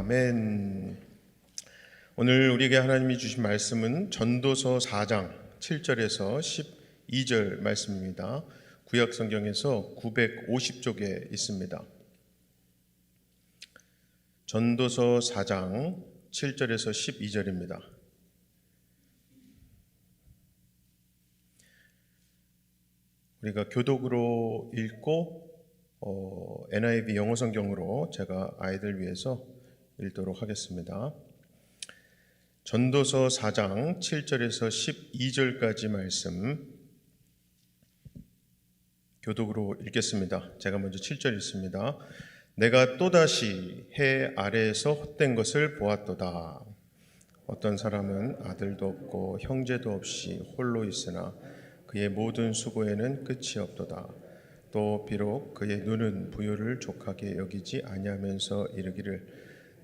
아멘. 오늘 우리에게 하나님이 주신 말씀은 전도서 4장 7절에서 12절 말씀입니다. 구약 성경에서 950쪽에 있습니다. 전도서 4장 7절에서 12절입니다. 우리가 교독으로 읽고 어, NIV 영어 성경으로 제가 아이들 위해서 읽도록 하겠습니다. 전도서 4장 7절에서 12절까지 말씀 교독으로 읽겠습니다. 제가 먼저 7절 읽습니다. 내가 또다시 해 아래에서 헛된 것을 보았도다. 어떤 사람은 아들도 없고 형제도 없이 홀로 있으나 그의 모든 수고에는 끝이 없도다. 또 비록 그의 눈은 부유를 족하게 여기지 아니하면서 이르기를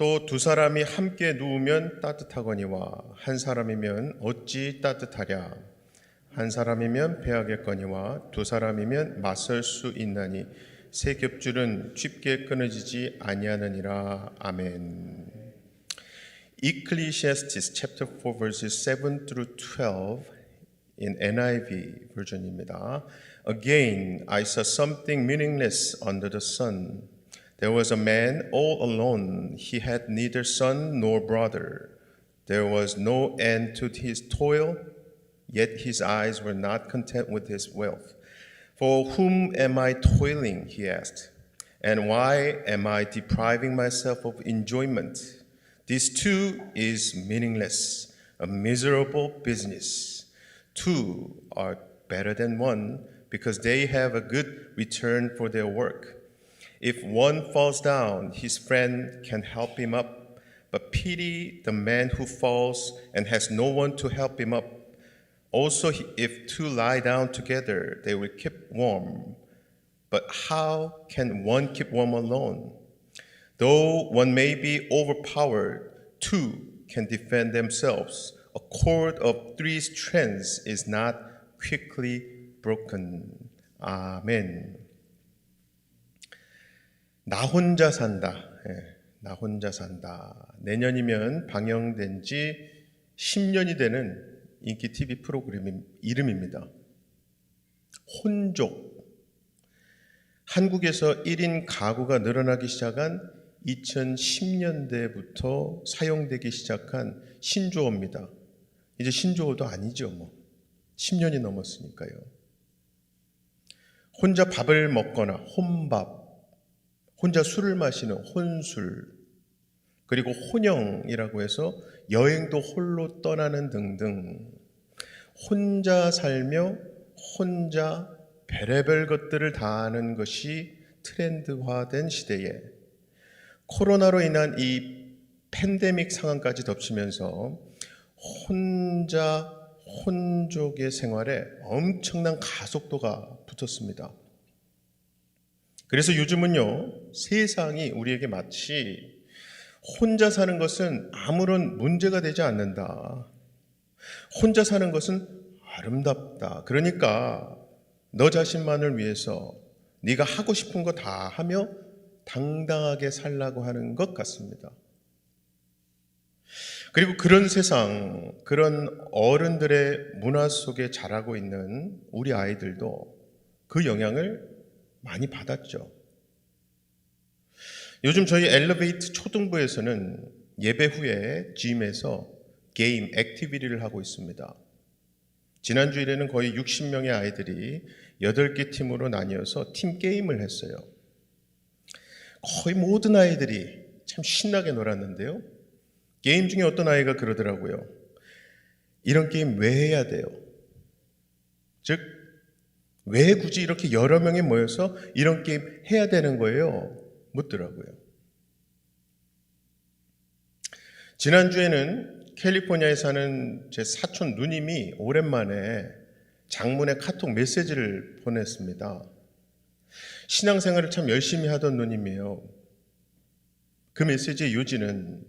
또 두 사람이 함께 누우면 따뜻하거니와 한 사람이면 어찌 따뜻하랴. 한 사람이면 배하겠거니와 두 사람이면 맞설 수 있나니 세 겹줄은 쉽게 끊어지지 아니하느니라. 아멘. Ecclesiastes chapter 4 verses 7 through 12 in NIV version입니다. Again, I saw something meaningless under the sun. There was a man all alone. He had neither son nor brother. There was no end to his toil, yet his eyes were not content with his wealth. For whom am I toiling? He asked. And why am I depriving myself of enjoyment? This too is meaningless, a miserable business. Two are better than one because they have a good return for their work. If one falls down, his friend can help him up, but pity the man who falls and has no one to help him up. Also, if two lie down together, they will keep warm. But how can one keep warm alone? Though one may be overpowered, two can defend themselves. A cord of three strands is not quickly broken. 아멘. 나 혼자 산다. 예, 나 혼자 산다. 내년이면 방영된 지 10년이 되는 인기 TV 프로그램 이름입니다. 혼족. 한국에서 1인 가구가 늘어나기 시작한 2010년대부터 사용되기 시작한 신조어입니다. 이제 신조어도 아니죠, 뭐. 10년이 넘었으니까요. 혼자 밥을 먹거나 혼밥, 혼자 술을 마시는 혼술, 그리고 혼영이라고 해서 여행도 홀로 떠나는 등등 혼자 살며 혼자 별의별 것들을 다 하는 것이 트렌드화된 시대에 코로나로 인한 이 팬데믹 상황까지 덮치면서 혼자 혼족의 생활에 엄청난 가속도가 붙었습니다. 그래서 요즘은요, 세상이 우리에게 마치 혼자 사는 것은 아무런 문제가 되지 않는다. 혼자 사는 것은 아름답다. 그러니까 너 자신만을 위해서 네가 하고 싶은 거 다 하며 당당하게 살라고 하는 것 같습니다. 그리고 그런 세상, 그런 어른들의 문화 속에 자라고 있는 우리 아이들도 그 영향을 많이 받았죠. 요즘 저희 엘리베이트 초등부에서는 예배 후에 짐에서 게임, 액티비티를 하고 있습니다. 지난 주일에는 거의 60명의 아이들이 8개 팀으로 나뉘어서 팀 게임을 했어요. 거의 모든 아이들이 참 신나게 놀았는데요. 게임 중에 어떤 아이가 그러더라고요. 이런 게임 왜 해야 돼요? 즉, 왜 굳이 이렇게 여러 명이 모여서 이런 게임 해야 되는 거예요? 묻더라고요. 지난주에는 캘리포니아에 사는 제 사촌 누님이 오랜만에 장문의 카톡 메시지를 보냈습니다. 신앙생활을 참 열심히 하던 누님이에요. 그 메시지의 요지는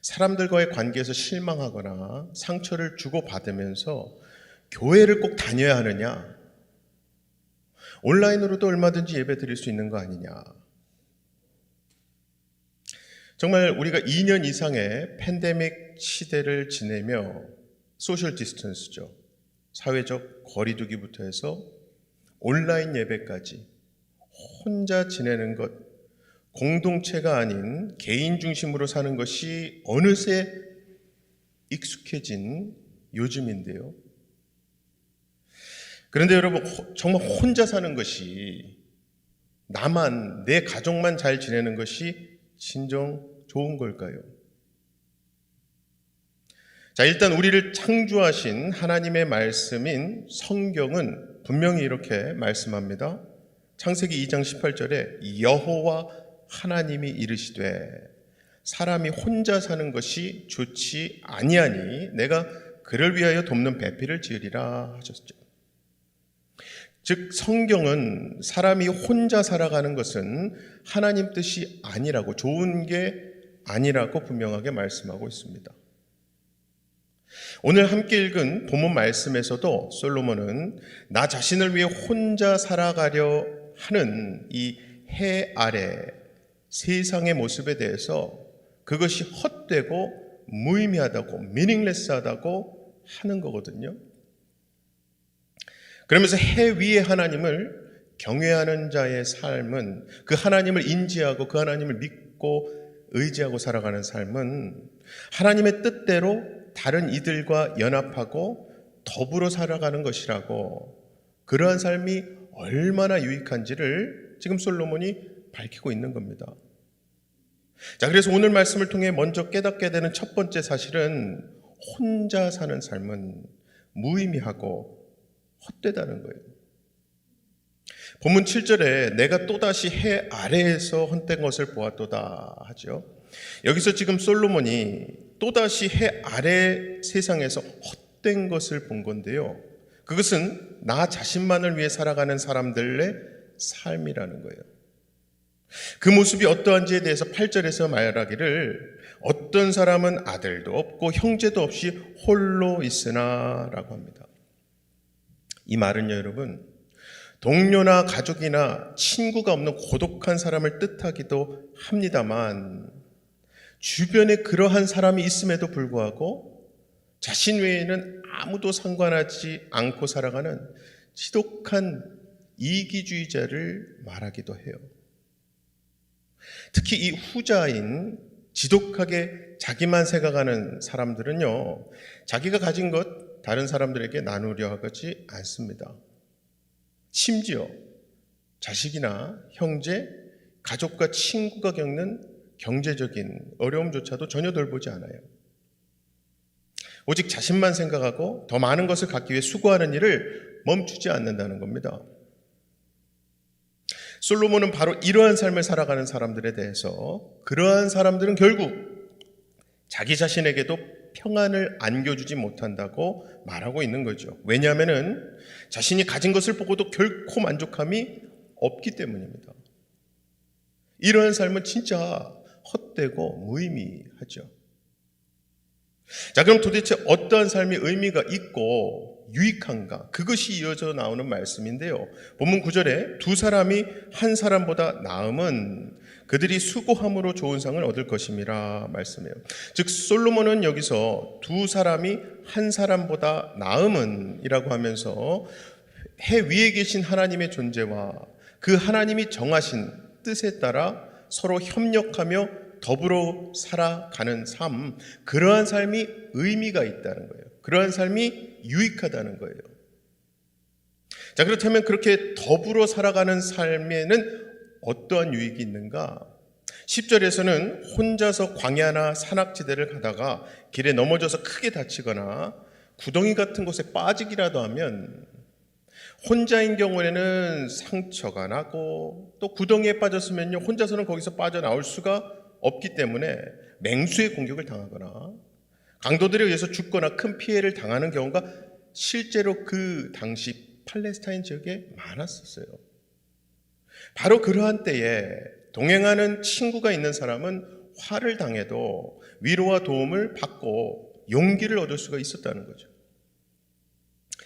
사람들과의 관계에서 실망하거나 상처를 주고받으면서 교회를 꼭 다녀야 하느냐? 온라인으로도 얼마든지 예배 드릴 수 있는 거 아니냐? 정말 우리가 2년 이상의 팬데믹 시대를 지내며 소셜 디스턴스죠. 사회적 거리두기부터 해서 온라인 예배까지 혼자 지내는 것, 공동체가 아닌 개인 중심으로 사는 것이 어느새 익숙해진 요즘인데요. 그런데 여러분, 호- 정말 혼자 사는 것이 나만, 내 가족만 잘 지내는 것이 진정 좋은 걸까요? 자, 일단 우리를 창조하신 하나님의 말씀인 성경은 분명히 이렇게 말씀합니다. 창세기 2장 18절에 여호와 하나님이 이르시되 사람이 혼자 사는 것이 좋지 아니하니 내가 그를 위하여 돕는 배필을 지으리라 하셨죠. 즉 성경은 사람이 혼자 살아가는 것은 하나님 뜻이 아니라고 좋은 게 아니라고 분명하게 말씀하고 있습니다. 오늘 함께 읽은 본문 말씀에서도 솔로몬은 나 자신을 위해 혼자 살아가려 하는 이 해 아래 세상의 모습에 대해서 그것이 헛되고 무의미하다고 미닝레스하다고 하는 거거든요. 그러면서 해 위의 하나님을 경외하는 자의 삶은 그 하나님을 인지하고 그 하나님을 믿고 의지하고 살아가는 삶은 하나님의 뜻대로 다른 이들과 연합하고 더불어 살아가는 것이라고 그러한 삶이 얼마나 유익한지를 지금 솔로몬이 밝히고 있는 겁니다. 자, 그래서 오늘 말씀을 통해 먼저 깨닫게 되는 첫 번째 사실은 혼자 사는 삶은 무의미하고 헛되다는 거예요. 본문 7절에 내가 또다시 해 아래에서 헛된 것을 보았도다 하죠. 여기서 지금 솔로몬이 또다시 해 아래 세상에서 헛된 것을 본 건데요. 그것은 나 자신만을 위해 살아가는 사람들의 삶이라는 거예요. 그 모습이 어떠한지에 대해서 8절에서 말하기를 어떤 사람은 아들도 없고 형제도 없이 홀로 있으나 라고 합니다. 이 말은요, 여러분, 동료나 가족이나 친구가 없는 고독한 사람을 뜻하기도 합니다만, 주변에 그러한 사람이 있음에도 불구하고 자신 외에는 아무도 상관하지 않고 살아가는 지독한 이기주의자를 말하기도 해요. 특히 이 후자인 지독하게 자기만 생각하는 사람들은요, 자기가 가진 것 다른 사람들에게 나누려 하지 않습니다. 심지어 자식이나 형제, 가족과 친구가 겪는 경제적인 어려움조차도 전혀 돌보지 않아요. 오직 자신만 생각하고 더 많은 것을 갖기 위해 수고하는 일을 멈추지 않는다는 겁니다. 솔로몬은 바로 이러한 삶을 살아가는 사람들에 대해서 그러한 사람들은 결국 자기 자신에게도 평안을 안겨주지 못한다고 말하고 있는 거죠. 왜냐하면 자신이 가진 것을 보고도 결코 만족함이 없기 때문입니다. 이러한 삶은 진짜 헛되고 무의미하죠. 자, 그럼 도대체 어떠한 삶이 의미가 있고 유익한가? 그것이 이어져 나오는 말씀인데요. 본문 9절에 두 사람이 한 사람보다 나음은 그들이 수고함으로 좋은 상을 얻을 것임이라 말씀해요. 즉 솔로몬은 여기서 두 사람이 한 사람보다 나음은이라고 하면서 해 위에 계신 하나님의 존재와 그 하나님이 정하신 뜻에 따라 서로 협력하며 더불어 살아가는 삶, 그러한 삶이 의미가 있다는 거예요. 그러한 삶이 유익하다는 거예요. 자, 그렇다면 그렇게 더불어 살아가는 삶에는 어떠한 유익이 있는가? 10절에서는 혼자서 광야나 산악지대를 가다가 길에 넘어져서 크게 다치거나 구덩이 같은 곳에 빠지기라도 하면 혼자인 경우에는 상처가 나고 또 구덩이에 빠졌으면요 혼자서는 거기서 빠져나올 수가 없기 때문에 맹수의 공격을 당하거나 강도들에 의해서 죽거나 큰 피해를 당하는 경우가 실제로 그 당시 팔레스타인 지역에 많았었어요. 바로 그러한 때에 동행하는 친구가 있는 사람은 화를 당해도 위로와 도움을 받고 용기를 얻을 수가 있었다는 거죠.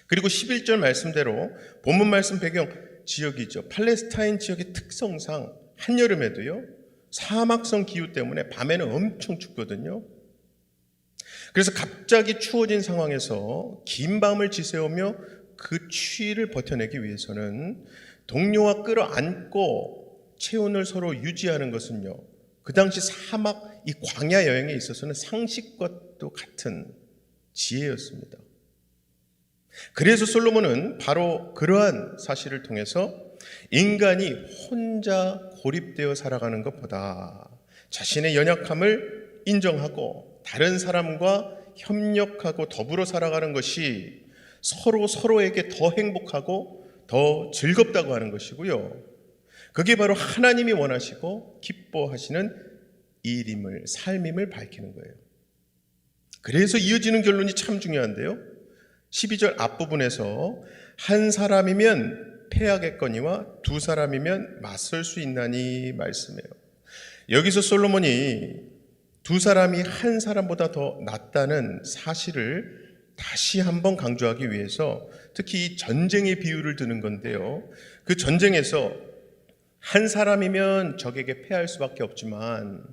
그리고 11절 말씀대로 본문 말씀 배경 지역이죠. 팔레스타인 지역의 특성상 한여름에도요. 사막성 기후 때문에 밤에는 엄청 춥거든요. 그래서 갑자기 추워진 상황에서 긴 밤을 지새우며 그 추위를 버텨내기 위해서는 동료와 끌어안고 체온을 서로 유지하는 것은요. 그 당시 사막 이 광야 여행에 있어서는 상식과도 같은 지혜였습니다. 그래서 솔로몬은 바로 그러한 사실을 통해서 인간이 혼자 고립되어 살아가는 것보다 자신의 연약함을 인정하고 다른 사람과 협력하고 더불어 살아가는 것이 서로 서로에게 더 행복하고 더 즐겁다고 하는 것이고요. 그게 바로 하나님이 원하시고 기뻐하시는 일임을, 삶임을 밝히는 거예요. 그래서 이어지는 결론이 참 중요한데요. 12절 앞부분에서 한 사람이면 패하겠거니와 두 사람이면 맞설 수 있나니 말씀해요. 여기서 솔로몬이 두 사람이 한 사람보다 더 낫다는 사실을 다시 한번 강조하기 위해서 특히 이 전쟁의 비유를 드는 건데요. 그 전쟁에서 한 사람이면 적에게 패할 수밖에 없지만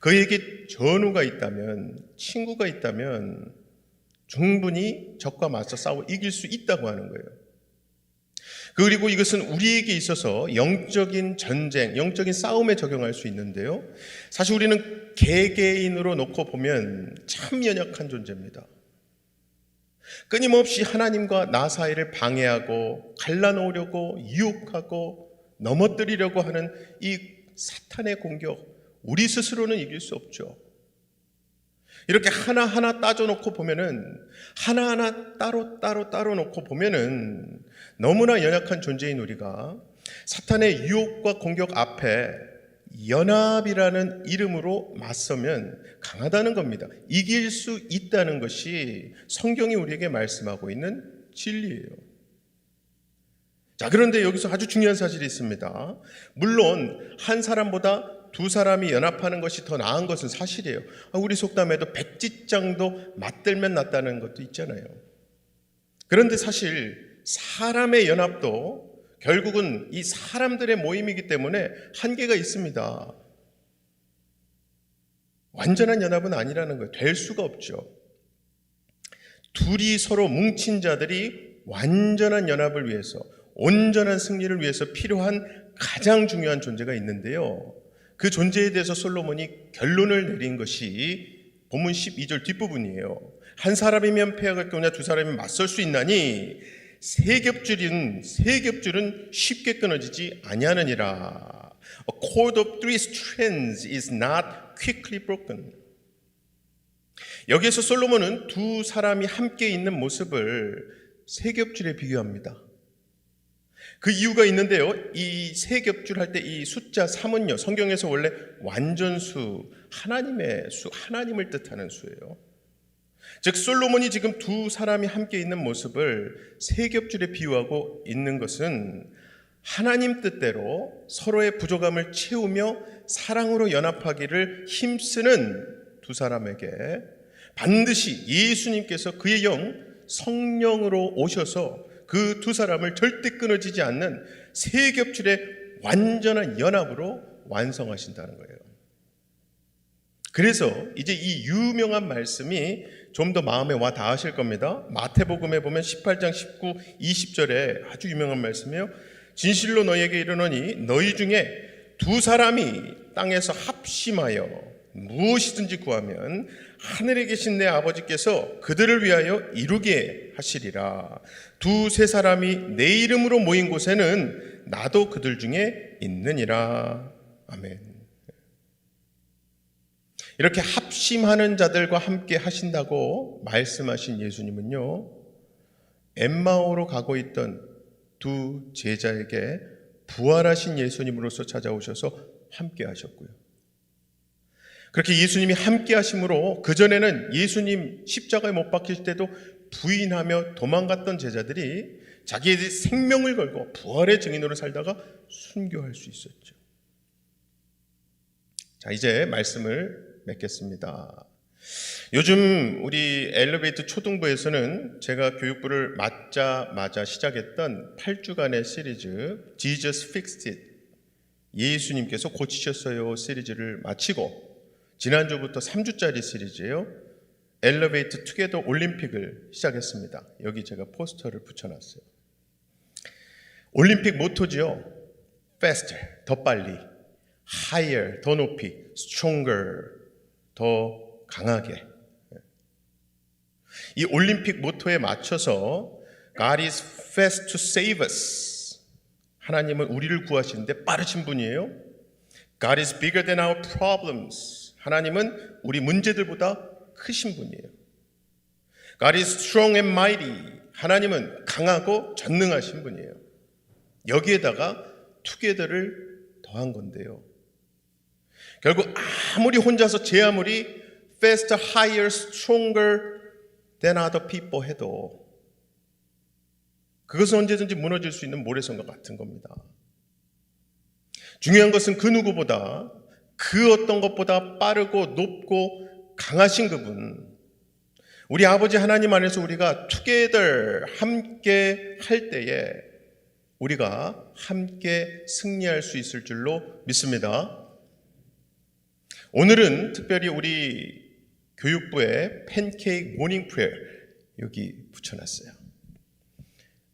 그에게 전우가 있다면 친구가 있다면 충분히 적과 맞서 싸워 이길 수 있다고 하는 거예요. 그리고 이것은 우리에게 있어서 영적인 전쟁, 영적인 싸움에 적용할 수 있는데요. 사실 우리는 개개인으로 놓고 보면 참 연약한 존재입니다. 끊임없이 하나님과 나 사이를 방해하고 갈라놓으려고 유혹하고 넘어뜨리려고 하는 이 사탄의 공격, 우리 스스로는 이길 수 없죠. 이렇게 하나하나 따져놓고 보면은, 하나하나 따로 따로 따로 놓고 보면은, 너무나 연약한 존재인 우리가 사탄의 유혹과 공격 앞에 연합이라는 이름으로 맞서면 강하다는 겁니다. 이길 수 있다는 것이 성경이 우리에게 말씀하고 있는 진리예요. 자, 그런데 여기서 아주 중요한 사실이 있습니다. 물론 한 사람보다 두 사람이 연합하는 것이 더 나은 것은 사실이에요. 아, 우리 속담에도 백지장도 맞들면 낫다는 것도 있잖아요. 그런데 사실 사람의 연합도 결국은 이 사람들의 모임이기 때문에 한계가 있습니다. 완전한 연합은 아니라는 거예요. 될 수가 없죠. 둘이 서로 뭉친 자들이 완전한 연합을 위해서, 온전한 승리를 위해서 필요한 가장 중요한 존재가 있는데요. 그 존재에 대해서 솔로몬이 결론을 내린 것이 본문 12절 뒷부분이에요. 한 사람이면 패하갈 거냐 두 사람이면 맞설 수 있나니 세 겹줄은 세 겹줄은 쉽게 끊어지지 아니하느니라. A cord of three strands is not quickly broken. 여기에서 솔로몬은 두 사람이 함께 있는 모습을 세 겹줄에 비교합니다. 그 이유가 있는데요. 이세 겹줄 할 때 이 숫자 3은요. 성경에서 원래 완전수, 하나님의 수, 하나님을 뜻하는 수예요. 즉 솔로몬이 지금 두 사람이 함께 있는 모습을 세 겹줄에 비유하고 있는 것은 하나님 뜻대로 서로의 부족함을 채우며 사랑으로 연합하기를 힘쓰는 두 사람에게 반드시 예수님께서 그의 영 성령으로 오셔서 그 두 사람을 절대 끊어지지 않는 세 겹줄의 완전한 연합으로 완성하신다는 거예요. 그래서 이제 이 유명한 말씀이 좀 더 마음에 와 닿으실 겁니다. 마태복음에 보면 18장 19, 20절에 아주 유명한 말씀이에요. 진실로 너희에게 이르노니 너희 중에 두 사람이 땅에서 합심하여 무엇이든지 구하면 하늘에 계신 내 아버지께서 그들을 위하여 이루게 하시리라. 두 세 사람이 내 이름으로 모인 곳에는 나도 그들 중에 있느니라. 아멘. 이렇게 합심하는 자들과 함께 하신다고 말씀하신 예수님은요, 엠마오로 가고 있던 두 제자에게 부활하신 예수님으로서 찾아오셔서 함께 하셨고요. 그렇게 예수님이 함께 하심으로 그전에는 예수님 십자가에 못 박힐 때도 부인하며 도망갔던 제자들이 자기의 생명을 걸고 부활의 증인으로 살다가 순교할 수 있었죠. 자, 이제 말씀을 맺겠습니다. 요즘 우리 엘리베이터 초등부에서는 제가 교육부를 맡자마자 시작했던 8주간의 시리즈 Jesus Fixed It 예수님께서 고치셨어요 시리즈를 마치고 지난주부터 3주짜리 시리즈예요. 엘리베이터 투게더 올림픽을 시작했습니다. 여기 제가 포스터를 붙여놨어요. 올림픽 모토지요. faster, 더 빨리, higher, 더 높이, stronger, 더 강하게. 이 올림픽 모토에 맞춰서 God is fast to save us. 하나님은 우리를 구하시는데 빠르신 분이에요. God is bigger than our problems. 하나님은 우리 문제들보다 크신 분이에요. God is strong and mighty. 하나님은 강하고 전능하신 분이에요. 여기에다가 투게더를 더한 건데요. 결국 아무리 혼자서 제 아무리 faster, higher, stronger than other people 해도 그것은 언제든지 무너질 수 있는 모래성과 같은 겁니다. 중요한 것은 그 누구보다 그 어떤 것보다 빠르고 높고 강하신 그분, 우리 아버지 하나님 안에서 우리가 together 함께 할 때에 우리가 함께 승리할 수 있을 줄로 믿습니다. 오늘은 특별히 우리 교육부의 팬케이크 모닝 프레어 여기 붙여놨어요.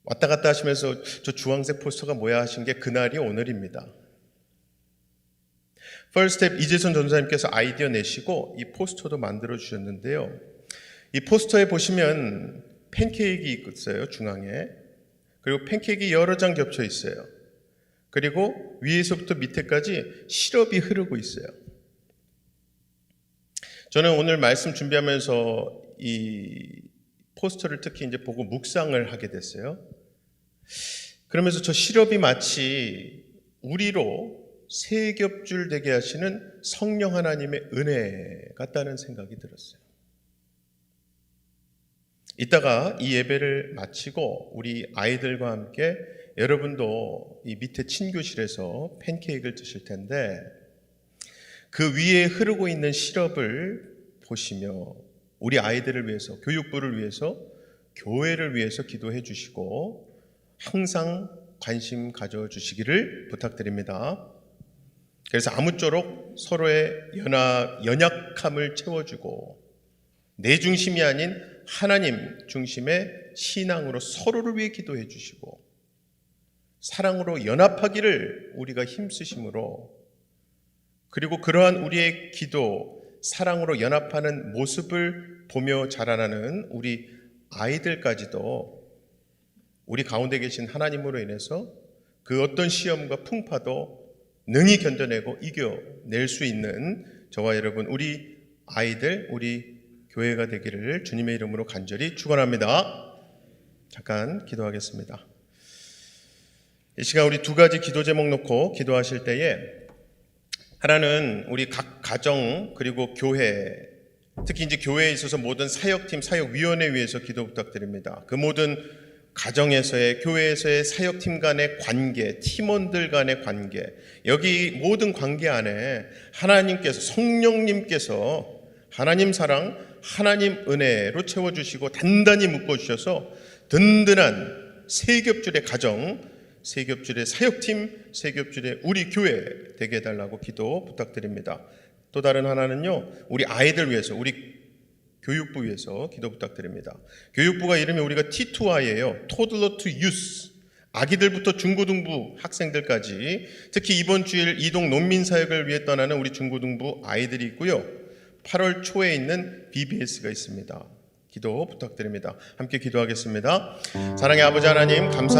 왔다 갔다 하시면서 저 주황색 포스터가 뭐야 하신 게 그날이 오늘입니다. 퍼스텝 이재선 전사님께서 아이디어 내시고 이 포스터도 만들어 주셨는데요. 이 포스터에 보시면 팬케이크 있어요 중앙에 그리고 팬케이크 여러 장 겹쳐 있어요. 그리고 위에서부터 밑에까지 시럽이 흐르고 있어요. 저는 오늘 말씀 준비하면서 이 포스터를 특히 이제 보고 묵상을 하게 됐어요. 그러면서 저 시럽이 마치 우리로 세 겹줄 되게 하시는 성령 하나님의 은혜 같다는 생각이 들었어요. 이따가 이 예배를 마치고 우리 아이들과 함께 여러분도 이 밑에 친교실에서 팬케이크를 드실 텐데 그 위에 흐르고 있는 시럽을 보시며 우리 아이들을 위해서 교육부를 위해서 교회를 위해서 기도해 주시고 항상 관심 가져 주시기를 부탁드립니다. 그래서 아무쪼록 서로의 연합, 연약함을 채워주고 내 중심이 아닌 하나님 중심의 신앙으로 서로를 위해 기도해 주시고 사랑으로 연합하기를 우리가 힘쓰심으로 그리고 그러한 우리의 기도, 사랑으로 연합하는 모습을 보며 자라나는 우리 아이들까지도 우리 가운데 계신 하나님으로 인해서 그 어떤 시험과 풍파도 능히 견뎌내고 이겨낼 수 있는 저와 여러분, 우리 아이들, 우리 교회가 되기를 주님의 이름으로 간절히 축원합니다. 잠깐 기도하겠습니다. 이 시간 우리 두 가지 기도 제목 놓고 기도하실 때에 하나는 우리 각 가정 그리고 교회 특히 이제 교회에 있어서 모든 사역팀 사역위원회 위해서 기도 부탁드립니다. 그 모든 가정에서의 교회에서의 사역팀 간의 관계, 팀원들 간의 관계, 여기 모든 관계 안에 하나님께서 성령님께서 하나님 사랑, 하나님 은혜로 채워 주시고 단단히 묶어 주셔서 든든한 세겹줄의 가정, 세겹줄의 사역팀, 세겹줄의 우리 교회 되게 해 달라고 기도 부탁드립니다. 또 다른 하나는요, 우리 아이들 위해서, 우리 교육부 위해서 기도 부탁드립니다. 교육부가 이름이 우리가 T2I예요. Toddler to Youth. 아기들부터 중고등부 학생들까지 특히 이번 주일 이동 농민 사역을 위해 떠나는 우리 중고등부 아이들이 있고요. 8월 초에 있는 BBS가 있습니다. 기도 부탁드립니다. 함께 기도하겠습니다. 사랑의 아버지 하나님 감사